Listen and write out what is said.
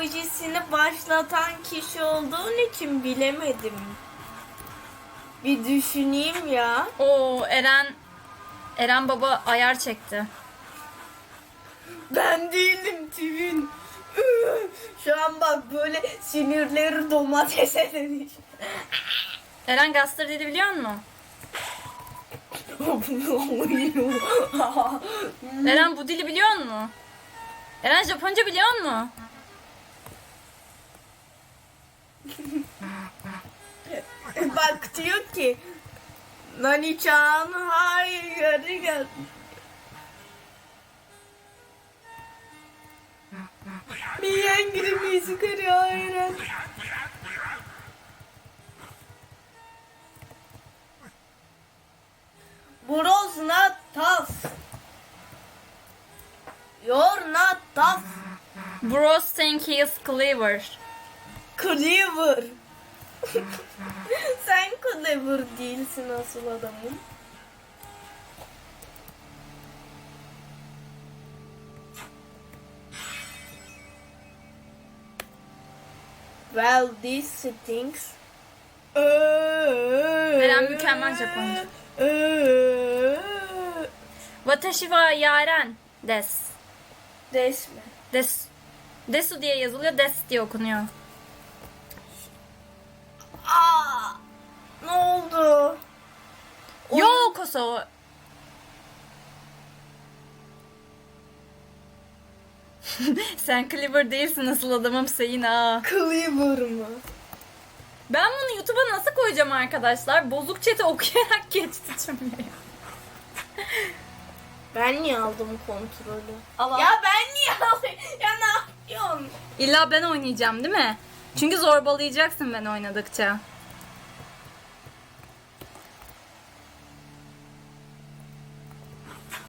emojisini başlatan kişi olduğun için bilemedim. Bir düşüneyim ya. Oo Eren Eren baba ayar çekti. Ben değildim Tüvin. Şu an bak böyle sinirleri domatese dönüş. Eren Gaster dedi biliyor musun? Eren bu dili biliyor musun? Eren Japonca biliyor musun? bak diyor ki Nani-chan hayır gel. Bir angry music arıyor Eren. Bros not tough. You're not tough. Bros think he is clever. Clever. Sen clever değilsin asıl adamın. Well, these things. Eren mükemmel Japonca. Watashi wa yaren des. Des mi? Des. Desu diye yazılıyor, des diye okunuyor. Ne oldu? Yo koso. Sen clever değilsin asıl adamım Hüseyin ha. Clever mı? Ben bunu YouTube'a nasıl koyacağım arkadaşlar? Bozuk chat'i okuyarak geçti cümleyi. Ben niye aldım kontrolü? Allah. Ya ben niye alayım? Ya ne yapıyorsun? İlla ben oynayacağım değil mi? Çünkü zorbalayacaksın ben oynadıkça.